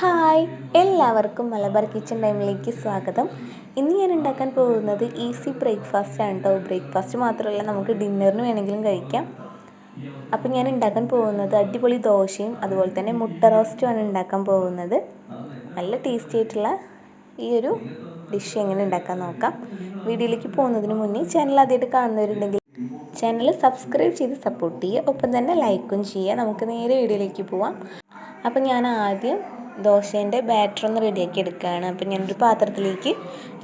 Hi എല്ലാവർക്കും Malabar kitchen ടൈമിലേക്ക് സ്വാഗതം. ഇന്ന് ഞാൻ ഉണ്ടാക്കാൻ പോകുന്നത് ഈസി ബ്രേക്ക്ഫാസ്റ്റ് ആണ് കേട്ടോ ബ്രേക്ക്ഫാസ്റ്റ് മാത്രമല്ല നമുക്ക് ഡിന്നറിന് വേണമെങ്കിലും കഴിക്കാം. അപ്പം ഞാൻ ഉണ്ടാക്കാൻ പോകുന്നത് അടിപൊളി ദോശയും അതുപോലെ തന്നെ മുട്ട റോസ്റ്റുമാണ് ഉണ്ടാക്കാൻ പോകുന്നത്. നല്ല ടേസ്റ്റി ആയിട്ടുള്ള ഈ ഒരു ഡിഷ് എങ്ങനെ ഉണ്ടാക്കാൻ നോക്കാം. വീഡിയോയിലേക്ക് പോകുന്നതിന് മുന്നേ ചാനൽ ആദ്യമായിട്ട് കാണുന്നവരുണ്ടെങ്കിൽ ചാനൽ സബ്സ്ക്രൈബ് ചെയ്ത് സപ്പോർട്ട് ചെയ്യുക. ഒപ്പം തന്നെ ലൈക്കും ചെയ്യുക. നമുക്ക് നേരെ വീഡിയോയിലേക്ക് പോവാം. അപ്പം ഞാൻ ആദ്യം ദോശേന്റെ ബാറ്റർ ഒന്ന് റെഡിയാക്കി എടുക്കുകയാണ്. അപ്പം ഞാനൊരു പാത്രത്തിലേക്ക്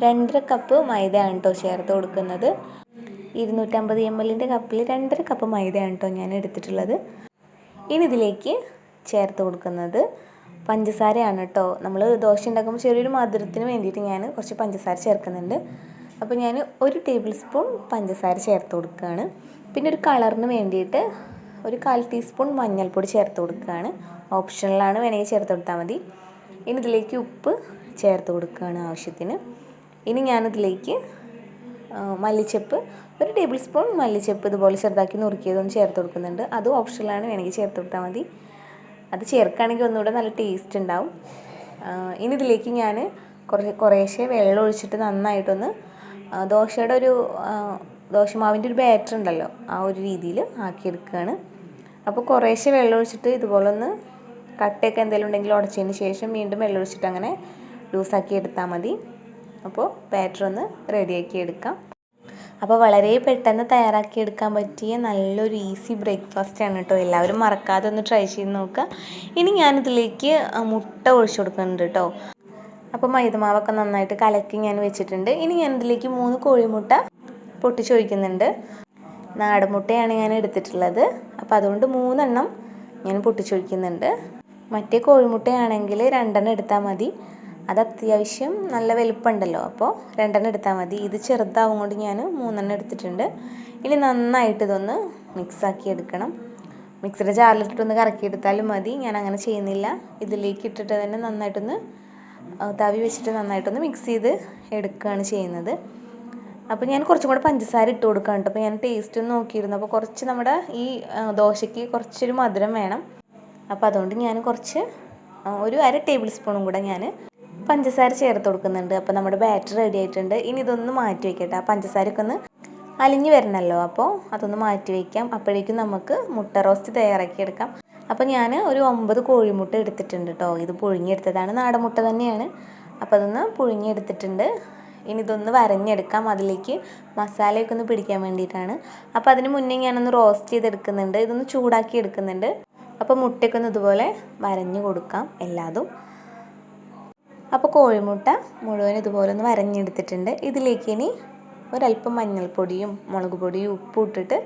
രണ്ടര കപ്പ് മൈദയാണ് കേട്ടോ ചേർത്ത് കൊടുക്കുന്നത്. ഇരുന്നൂറ്റമ്പത് എം എല്ലിന്റെ കപ്പിൽ രണ്ടര കപ്പ് മൈദയാണ് കേട്ടോ ഞാൻ എടുത്തിട്ടുള്ളത്. ഇനി ഇതിലേക്ക് ചേർത്ത് കൊടുക്കുന്നത് പഞ്ചസാരയാണ് കേട്ടോ നമ്മൾ ദോശ ഉണ്ടാക്കുമ്പോൾ ചെറിയൊരു മധുരത്തിന് വേണ്ടിയിട്ട് ഞാൻ കുറച്ച് പഞ്ചസാര ചേർക്കുന്നുണ്ട്. അപ്പോൾ ഞാൻ ഒരു ടേബിൾ സ്പൂൺ പഞ്ചസാര ചേർത്ത് കൊടുക്കുകയാണ്. പിന്നെ ഒരു കളറിന് വേണ്ടിയിട്ട് ഒരു കാൽ ടീസ്പൂൺ മഞ്ഞൾപ്പൊടി ചേർത്ത് കൊടുക്കുകയാണ്. ഓപ്ഷണലാണ് വേണമെങ്കിൽ ചേർത്ത് കൊടുത്താൽ മതി. ഇനി ഇതിലേക്ക് ഉപ്പ് ചേർത്ത് കൊടുക്കുകയാണ് ആവശ്യത്തിന്. ഇനി ഞാനിതിലേക്ക് മല്ലിച്ചപ്പ് ഒരു ടേബിൾ സ്പൂൺ മല്ലിച്ചപ്പ് ഇതുപോലെ ചെറുതാക്കി നുറുക്കിയതൊന്ന് ചേർത്ത് കൊടുക്കുന്നുണ്ട്. അത് ഓപ്ഷണലാണ് വേണമെങ്കിൽ ചേർത്ത് കൊടുത്താൽ മതി. അത് ചേർക്കുകയാണെങ്കിൽ ഒന്നുകൂടെ നല്ല ടേസ്റ്റ് ഉണ്ടാവും. ഇനി ഇതിലേക്ക് ഞാൻ കുറേ കുറേശ്ശെ വെള്ളം ഒഴിച്ചിട്ട് നന്നായിട്ടൊന്ന് ദോശയുടെ ഒരു ദോശമാവിന്റെ ഒരു ബാറ്റർ ഉണ്ടല്ലോ ആ ഒരു രീതിയിൽ ആക്കിയെടുക്കുകയാണ്. അപ്പോൾ കുറേശ്ശെ വെള്ളം ഒഴിച്ചിട്ട് ഇതുപോലെ ഒന്ന് കട്ടയൊക്കെ എന്തെങ്കിലും ഉണ്ടെങ്കിൽ ഉടച്ചതിന് ശേഷം വീണ്ടും വെള്ളം ഒഴിച്ചിട്ട് അങ്ങനെ ലൂസാക്കി എടുത്താൽ മതി. അപ്പോൾ ബാറ്റർ ഒന്ന് റെഡിയാക്കി എടുക്കാം. അപ്പോൾ വളരെ പെട്ടെന്ന് തയ്യാറാക്കി എടുക്കാൻ പറ്റിയ നല്ലൊരു ഈസി ബ്രേക്ക്ഫാസ്റ്റ് ആണ് കേട്ടോ. എല്ലാവരും മറക്കാതെ ഒന്ന് ട്രൈ ചെയ്ത് നോക്കുക. ഇനി ഞാനിതിലേക്ക് മുട്ട ഒഴിച്ചു കൊടുക്കുന്നുണ്ട് കേട്ടോ. അപ്പോൾ മൈദമാവൊക്കെ നന്നായിട്ട് കലക്കി ഞാൻ വെച്ചിട്ടുണ്ട്. ഇനി ഞാൻ ഇതിലേക്ക് മൂന്ന് കോഴിമുട്ട പൊട്ടിച്ചൊഴിക്കുന്നുണ്ട്. ഒഴിക്കുന്നുണ്ട് മുട്ടയാണ് ഞാൻ എടുത്തിട്ടുള്ളത്. അപ്പോൾ അതുകൊണ്ട് മൂന്നെണ്ണം ഞാൻ പൊട്ടിച്ചൊഴിക്കുന്നുണ്ട്. മറ്റേ കോഴിമുട്ടയാണെങ്കിൽ രണ്ടെണ്ണം എടുത്താൽ മതി. അത് അത്യാവശ്യം നല്ല വലുപ്പമുണ്ടല്ലോ. അപ്പോൾ രണ്ടെണ്ണം എടുത്താൽ മതി. ഇത് ചെറുതാവും കൊണ്ട് ഞാൻ മൂന്നെണ്ണം എടുത്തിട്ടുണ്ട്. ഇനി നന്നായിട്ട് ഇതൊന്ന് മിക്സാക്കി എടുക്കണം. മിക്സിയുടെ ജാറിലിട്ടൊന്ന് കറക്കി എടുത്താലും മതി. ഞാൻ അങ്ങനെ ചെയ്യുന്നില്ല. ഇതിലേക്ക് ഇട്ടിട്ട് തന്നെ നന്നായിട്ടൊന്ന് തവി വെച്ചിട്ട് നന്നായിട്ടൊന്ന് മിക്സ് ചെയ്ത് എടുക്കുകയാണ് ചെയ്യുന്നത്. അപ്പോൾ ഞാൻ കുറച്ചും കൂടെ പഞ്ചസാര ഇട്ട് കൊടുക്കാം കേട്ടോ അപ്പോൾ ഞാൻ ടേസ്റ്റ് ഒന്ന് നോക്കിയിരുന്നു. അപ്പോൾ കുറച്ച് നമ്മുടെ ഈ ദോശയ്ക്ക് കുറച്ചൊരു മധുരം വേണം. അപ്പോൾ അതുകൊണ്ട് ഞാൻ കുറച്ച് ഒരു അര ടേബിൾ സ്പൂണും കൂടെ ഞാൻ പഞ്ചസാര ചേർത്ത് കൊടുക്കുന്നുണ്ട്. അപ്പോൾ നമ്മുടെ ബാറ്റർ റെഡി ആയിട്ടുണ്ട്. ഇനി ഇതൊന്ന് മാറ്റി വയ്ക്കട്ടെ ആ പഞ്ചസാരയൊക്കെ ഒന്ന് അലിഞ്ഞു വരണമല്ലോ അപ്പോൾ അതൊന്ന് മാറ്റി വയ്ക്കാം അപ്പോഴേക്കും നമുക്ക് മുട്ട റോസ്റ്റ് തയ്യാറാക്കിയെടുക്കാം അപ്പോൾ ഞാൻ ഒരു ഒമ്പത് കോഴിമുട്ട എടുത്തിട്ടുണ്ട് കേട്ടോ ഇത് പുഴുങ്ങിയെടുത്തതാണ്. നാടൻ മുട്ട തന്നെയാണ്. അപ്പോൾ അതൊന്ന് പുഴുങ്ങിയെടുത്തിട്ടുണ്ട്. ഇനി ഇതൊന്ന് വരഞ്ഞെടുക്കാം. അതിലേക്ക് മസാലയൊക്കെ ഒന്ന് പിടിക്കാൻ വേണ്ടിയിട്ടാണ്. അപ്പോൾ അതിന് മുന്നേ ഞാനൊന്ന് റോസ്റ്റ് ചെയ്തെടുക്കുന്നുണ്ട്. ഇതൊന്ന് ചൂടാക്കി എടുക്കുന്നുണ്ട്. അപ്പോൾ മുട്ടയൊക്കെ ഒന്ന് ഇതുപോലെ വരഞ്ഞു കൊടുക്കാം എല്ലാതും. അപ്പോൾ കോഴിമുട്ട മുഴുവൻ ഇതുപോലെ ഒന്ന് വരഞ്ഞെടുത്തിട്ടുണ്ട്. ഇതിലേക്ക് ഇനി ഒരല്പം മഞ്ഞൾപ്പൊടിയും മുളക് പൊടിയും ഉപ്പും ഇട്ടിട്ട്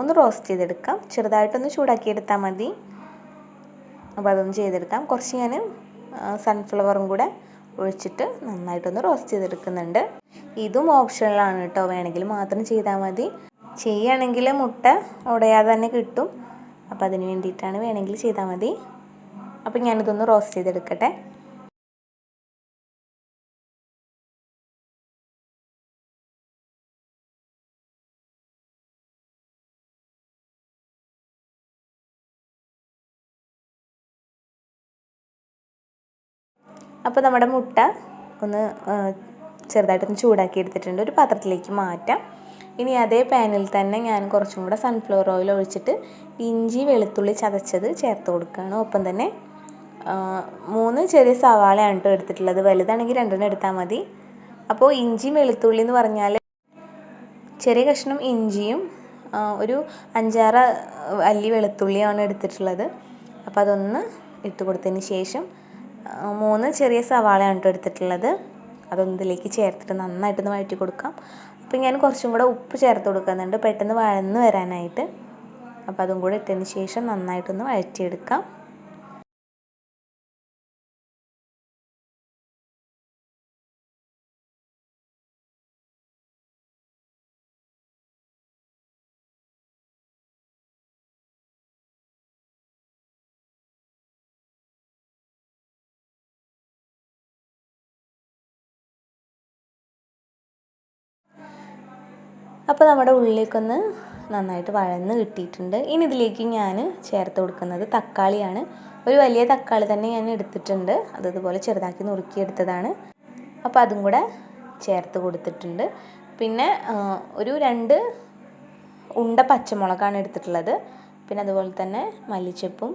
ഒന്ന് റോസ്റ്റ് ചെയ്തെടുക്കാം. ചെറുതായിട്ടൊന്ന് ചൂടാക്കി എടുത്താൽ മതി. അപ്പോൾ അതൊന്ന് ചെയ്തെടുക്കാം. കുറച്ച് ഞാൻ സൺഫ്ലവറും കൂടെ ഒഴിച്ചിട്ട് നന്നായിട്ടൊന്ന് റോസ്റ്റ് ചെയ്തെടുക്കുന്നുണ്ട്. ഇതും ഓപ്ഷണലാണ് കേട്ടോ. വേണമെങ്കിൽ മാത്രം ചെയ്താൽ മതി. ചെയ്യുകയാണെങ്കിൽ മുട്ട ഉടയാതെ തന്നെ കിട്ടും. അപ്പോൾ അതിന് വേണ്ടിയിട്ടാണ് വേണമെങ്കിൽ ചെയ്താൽ മതി. അപ്പോൾ ഞാനിതൊന്ന് റോസ്റ്റ് ചെയ്തെടുക്കട്ടെ. അപ്പോൾ നമ്മുടെ മുട്ട ഒന്ന് ചെറുതായിട്ടൊന്ന് ചൂടാക്കി എടുത്തിട്ടുണ്ട് ഒരു പാത്രത്തിലേക്ക് മാറ്റാം. ഇനി അതേ പാനിൽ തന്നെ ഞാൻ കുറച്ചും കൂടെ സൺഫ്ലവർ ഓയിൽ ഒഴിച്ചിട്ട് ഇഞ്ചി വെളുത്തുള്ളി ചതച്ചത് ചേർത്ത് കൊടുക്കുകയാണ്. ഒപ്പം തന്നെ മൂന്ന് ചെറിയ സവാളയാണ് കേട്ടോ എടുത്തിട്ടുള്ളത്. വലുതാണെങ്കിൽ രണ്ടെണ്ണം എടുത്താൽ മതി. അപ്പോൾ ഇഞ്ചി വെളുത്തുള്ളി എന്ന് പറഞ്ഞാൽ ചെറിയ കഷ്ണം ഇഞ്ചിയും ഒരു അഞ്ചാറ് അല്ലി വെളുത്തുള്ളിയാണ് എടുത്തിട്ടുള്ളത്. അപ്പോൾ അതൊന്ന് ഇട്ട് കൊടുത്തതിന് ശേഷം മൂന്ന് ചെറിയ സവാളയാണ് കേട്ടോ എടുത്തിട്ടുള്ളത്. അതൊന്ന് ഇതിലേക്ക് ചേർത്തിട്ട് നന്നായിട്ടൊന്ന് വഴറ്റി കൊടുക്കാം. അപ്പോൾ ഞാൻ കുറച്ചും കൂടെ ഉപ്പ് ചേർത്ത് കൊടുക്കുന്നുണ്ട്. പെട്ടെന്ന് വഴന്ന് വരാനായിട്ട്. അപ്പോൾ അതും കൂടെ ഇട്ടതിന് ശേഷം നന്നായിട്ടൊന്ന് വഴറ്റിയെടുക്കാം. അപ്പോൾ നമ്മുടെ ഉള്ളിലേക്കൊന്ന് നന്നായിട്ട് വഴന്ന് കിട്ടിയിട്ടുണ്ട്. ഇനി ഇതിലേക്ക് ഞാൻ ചേർത്ത് കൊടുക്കുന്നത് തക്കാളിയാണ്. ഒരു വലിയ തക്കാളി തന്നെ ഞാൻ എടുത്തിട്ടുണ്ട്. അത് ഇതുപോലെ ചെറുതാക്കി നുറുക്കിയെടുത്തതാണ്. അപ്പോൾ അതും കൂടെ ചേർത്ത് കൊടുത്തിട്ടുണ്ട്. പിന്നെ ഒരു രണ്ട് ഉണ്ട പച്ചമുളകാണ് എടുത്തിട്ടുള്ളത്. പിന്നെ അതുപോലെ തന്നെ മല്ലിച്ചപ്പും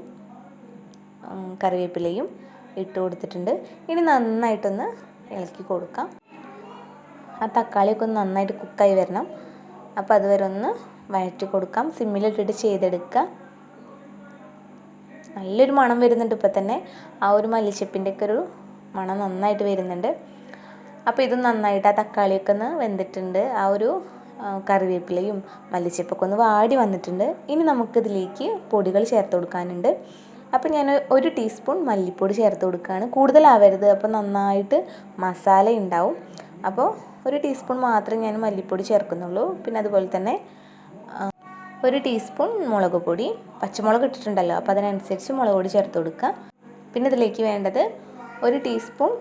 കറിവേപ്പിലയും ഇട്ട് കൊടുത്തിട്ടുണ്ട്. ഇനി നന്നായിട്ടൊന്ന് ഇളക്കി കൊടുക്കാം. ആ തക്കാളിയൊക്കെ ഒന്ന് നന്നായിട്ട് കുക്കായി വരണം. അപ്പോൾ അതുവരെ ഒന്ന് വഴറ്റി കൊടുക്കാം. സിമ്മിലിട്ടിട്ട് ചെയ്തെടുക്കുക. നല്ലൊരു മണം വരുന്നുണ്ട് ഇപ്പോൾ തന്നെ. ആ ഒരു മല്ലിച്ചപ്പിന്റെ ഒക്കെ ഒരു മണം നന്നായിട്ട് വരുന്നുണ്ട്. അപ്പോൾ ഇത് നന്നായിട്ട് ആ തക്കാളിയൊക്കെ ഒന്ന് വെന്തിട്ടുണ്ട്. ആ ഒരു കറിവേപ്പിലയും മല്ലിച്ചപ്പൊക്കെ ഒന്ന് വാടി വന്നിട്ടുണ്ട്. ഇനി നമുക്കിതിലേക്ക് പൊടികൾ ചേർത്ത് കൊടുക്കാനുണ്ട്. അപ്പോൾ ഞാൻ ഒരു ടീസ്പൂൺ മല്ലിപ്പൊടി ചേർത്ത് കൊടുക്കുകയാണ്. കൂടുതലാവരുത്. അപ്പോൾ നന്നായിട്ട് മസാല ഉണ്ടാവും അപ്പോൾ ഒരു ടീസ്പൂൺ മാത്രമേ ഞാൻ മല്ലിപ്പൊടി ചേർക്കുന്നുള്ളൂ. പിന്നെ അതുപോലെ തന്നെ ഒരു ടീസ്പൂൺ മുളക് പൊടി. പച്ചമുളക് ഇട്ടിട്ടുണ്ടല്ലോ അപ്പോൾ അതിനനുസരിച്ച് മുളക് പൊടി ചേർത്ത് കൊടുക്കുക. പിന്നെ ഇതിലേക്ക് വേണ്ടത് ഒരു ടീസ്പൂൺ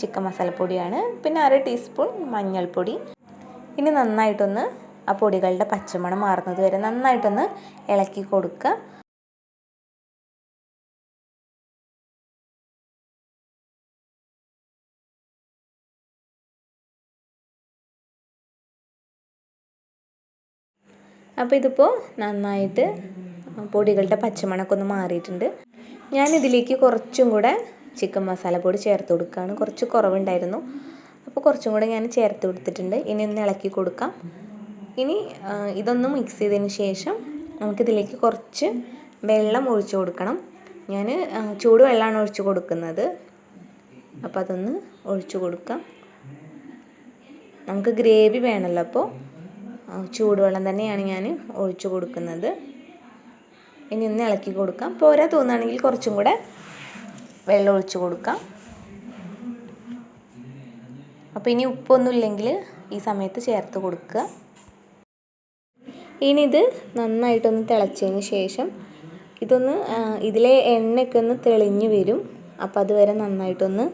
ചിക്കൻ മസാലപ്പൊടിയാണ് പിന്നെ അര ടീസ്പൂൺ മഞ്ഞൾപ്പൊടി. ഇനി നന്നായിട്ടൊന്ന് ആ പൊടികളുടെ പച്ചമണം മാറുന്നത് വരെ നന്നായിട്ടൊന്ന് ഇളക്കി കൊടുക്കുക. അപ്പോൾ ഇതിപ്പോൾ നന്നായിട്ട് പൊടികളുടെ പച്ചമണക്കൊന്ന് മാറിയിട്ടുണ്ട്. ഞാനിതിലേക്ക് കുറച്ചും കൂടെ ചിക്കൻ മസാല പൊടി ചേർത്ത് കൊടുക്കുകയാണ് കുറച്ച് കുറവുണ്ടായിരുന്നു. അപ്പോൾ കുറച്ചും കൂടെ ഞാൻ ചേർത്ത് കൊടുത്തിട്ടുണ്ട്. ഇനി ഒന്ന് ഇളക്കി കൊടുക്കാം. ഇനി ഇതൊന്ന് മിക്സ് ചെയ്തതിന് ശേഷം നമുക്കിതിലേക്ക് കുറച്ച് വെള്ളം ഒഴിച്ചു കൊടുക്കണം. ഞാൻ ചൂടുവെള്ളമാണ് ഒഴിച്ചു കൊടുക്കുന്നത്. അപ്പോൾ അതൊന്ന് ഒഴിച്ചു കൊടുക്കാം. നമുക്ക് ഗ്രേവി വേണമല്ലോ അപ്പോൾ ചൂടുവെള്ളം തന്നെയാണ് ഞാൻ ഒഴിച്ചു കൊടുക്കുന്നത്. ഇനി ഒന്ന് ഇളക്കി കൊടുക്കാം. പോരാ തോന്നുകയാണെങ്കിൽ കുറച്ചും കൂടെ വെള്ളം ഒഴിച്ചു കൊടുക്കാം. അപ്പോൾ ഇനി ഉപ്പൊന്നും ഇല്ലെങ്കിൽ ഈ സമയത്ത് ചേർത്ത് കൊടുക്കുക. ഇനി ഇത് നന്നായിട്ടൊന്ന് തിളച്ചതിന് ശേഷം ഇതൊന്ന് ഇതിലെ എണ്ണയൊക്കെ ഒന്ന് തെളിഞ്ഞ് വരും. അപ്പോൾ അതുവരെ നന്നായിട്ടൊന്ന്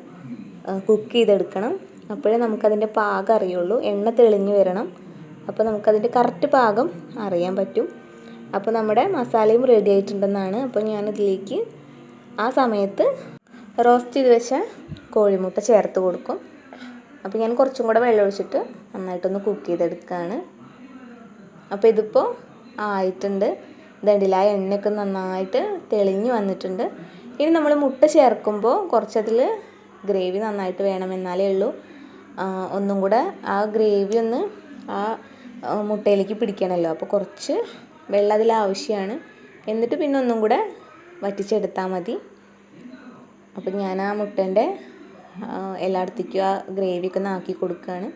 കുക്ക് ചെയ്തെടുക്കണം. അപ്പോഴേ നമുക്കതിന്റെ പാകം അറിയുള്ളൂ. എണ്ണ തെളിഞ്ഞു വരണം. അപ്പോൾ നമുക്കതിന്റെ കറക്റ്റ് പാകം അറിയാൻ പറ്റും. അപ്പോൾ നമ്മുടെ മസാലയും റെഡി ആയിട്ടുണ്ടെന്നാണ്. അപ്പോൾ ഞാനിതിലേക്ക് ആ സമയത്ത് റോസ്റ്റ് ചെയ്ത് വെച്ച കോഴിമുട്ട ചേർത്ത് കൊടുക്കും. അപ്പോൾ ഞാൻ കുറച്ചും കൂടെ വെള്ളം ഒഴിച്ചിട്ട് നന്നായിട്ടൊന്ന് കുക്ക് ചെയ്തെടുക്കുകയാണ് അപ്പോൾ ഇതിപ്പോൾ ആയിട്ടുണ്ട്. ഇതണ്ടില്ല ആ എണ്ണയൊക്കെ നന്നായിട്ട് തെളിഞ്ഞു വന്നിട്ടുണ്ട്. ഇനി നമ്മൾ മുട്ട ചേർക്കുമ്പോൾ കുറച്ചതിൽ ഗ്രേവി നന്നായിട്ട് വേണമെന്നാലേ ഉള്ളൂ. ഒന്നും കൂടെ ആ ഗ്രേവി ഒന്ന് ആ മുട്ടയിലേക്ക് പിടിക്കണമല്ലോ. അപ്പോൾ കുറച്ച് വെള്ളം അതിൽ ആവശ്യമാണ്. എന്നിട്ട് പിന്നെ ഒന്നും കൂടെ വറ്റിച്ചെടുത്താൽ മതി. അപ്പം ഞാൻ ആ മുട്ടേന്റെ എല്ലായിടത്തേക്കും ആ ഗ്രേവിയൊക്കെ ഒന്ന് ആക്കി കൊടുക്കുകയാണ്.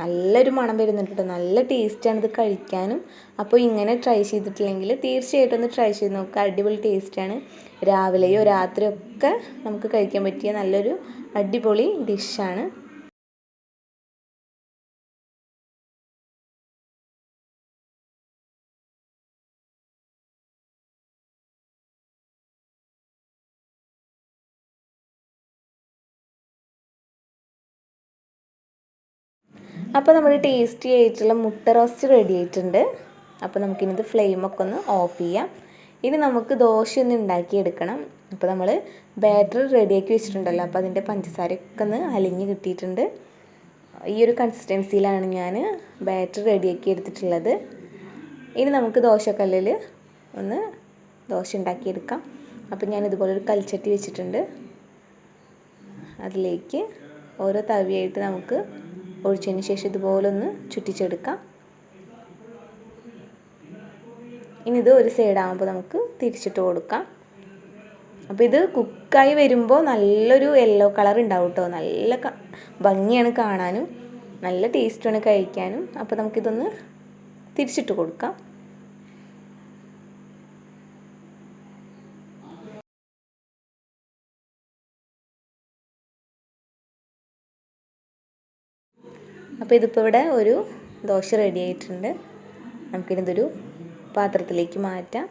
നല്ലൊരു മണം വരുന്നുണ്ട് കേട്ടോ. നല്ല ടേസ്റ്റാണ് ഇത് കഴിക്കാനും. അപ്പോൾ ഇങ്ങനെ ട്രൈ ചെയ്തിട്ടില്ലെങ്കിൽ തീർച്ചയായിട്ടും ഒന്ന് ട്രൈ ചെയ്ത് നോക്കുക അടിപൊളി ടേസ്റ്റാണ് രാവിലെയോ രാത്രിയോ ഒക്കെ നമുക്ക് കഴിക്കാൻ പറ്റിയ നല്ലൊരു അടിപൊളി ഡിഷാണ് അപ്പോൾ നമ്മുടെ ടേസ്റ്റി ആയിട്ടുള്ള മുട്ട റോസ്റ്റ് റെഡി ആയിട്ടുണ്ട്. അപ്പോൾ നമുക്കിനിത് ഫ്ലെയിമൊക്കെ ഒന്ന് ഓഫ് ചെയ്യാം. ഇനി നമുക്ക് ദോശ ഒന്ന് ഉണ്ടാക്കിയെടുക്കണം. അപ്പോൾ നമ്മൾ ബാറ്റർ റെഡിയാക്കി വെച്ചിട്ടുണ്ടല്ലോ. അപ്പോൾ അതിന്റെ പഞ്ചസാരയൊക്കെ ഒന്ന് അലിഞ്ഞ് കിട്ടിയിട്ടുണ്ട്. ഈ ഒരു കൺസിസ്റ്റൻസിയിലാണ് ഞാൻ ബാറ്റർ റെഡിയാക്കി എടുത്തിട്ടുള്ളത്. ഇനി നമുക്ക് ദോശക്കല്ലിൽ ഒന്ന് ദോശ ഉണ്ടാക്കിയെടുക്കാം. അപ്പോൾ ഞാൻ ഇതുപോലെ ഒരു കൽച്ചട്ടി വെച്ചിട്ടുണ്ട്. അതിലേക്ക് ഓരോ തവിയായിട്ട് നമുക്ക് ഒഴിച്ചതിന് ശേഷം ഇതുപോലെ ഒന്ന് ചുറ്റിച്ചെടുക്കാം. ഇനി ഇത് ഒരു സൈഡാകുമ്പോൾ നമുക്ക് തിരിച്ചിട്ട് കൊടുക്കാം. അപ്പോൾ ഇത് കുക്കായി വരുമ്പോൾ നല്ലൊരു യെല്ലോ കളർ ഉണ്ടാവും കേട്ടോ നല്ല ഭംഗിയാണ് കാണാനും. നല്ല ടേസ്റ്റാണ് കഴിക്കാനും. അപ്പോൾ നമുക്കിതൊന്ന് തിരിച്ചിട്ട് കൊടുക്കാം. അപ്പോൾ ഇതിപ്പോൾ ഇവിടെ ഒരു ദോശ റെഡി ആയിട്ടുണ്ട്. നമുക്കിതൊരു പാത്രത്തിലേക്ക് മാറ്റാം.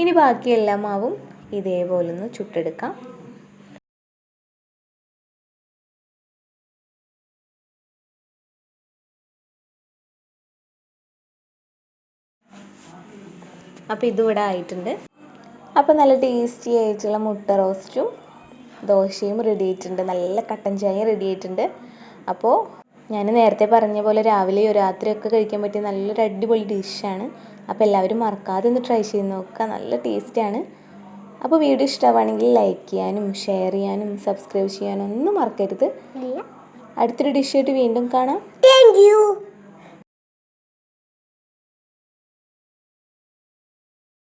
ഇനി ബാക്കി എല്ലാ മാവും ഇതേപോലെ ഒന്ന് ചുട്ടെടുക്കാം. അപ്പോൾ ഇതിവിടെ ആയിട്ടുണ്ട്. അപ്പോൾ നല്ല ടേസ്റ്റി ആയിട്ടുള്ള മുട്ട റോസ്റ്റും ദോശയും റെഡി ആയിട്ടുണ്ട്. നല്ല കട്ടൻ ചായയും റെഡി ആയിട്ടുണ്ട്. അപ്പോൾ ഞാൻ നേരത്തെ പറഞ്ഞ പോലെ രാവിലെയോ രാത്രിയൊക്കെ കഴിക്കാൻ പറ്റിയ നല്ലൊരു അടിപൊളി ഡിഷാണ് അപ്പോൾ എല്ലാവരും മറക്കാതെ ഒന്ന് ട്രൈ ചെയ്ത് നോക്കുക. നല്ല ടേസ്റ്റിയാണ് അപ്പോൾ വീഡിയോ ഇഷ്ടമാണെങ്കിൽ ലൈക്ക് ചെയ്യാനും ഷെയർ ചെയ്യാനും സബ്സ്ക്രൈബ് ചെയ്യാനും ഒന്നും മറക്കരുത്. അടുത്തൊരു ഡിഷായിട്ട് വീണ്ടും കാണാം. Thank you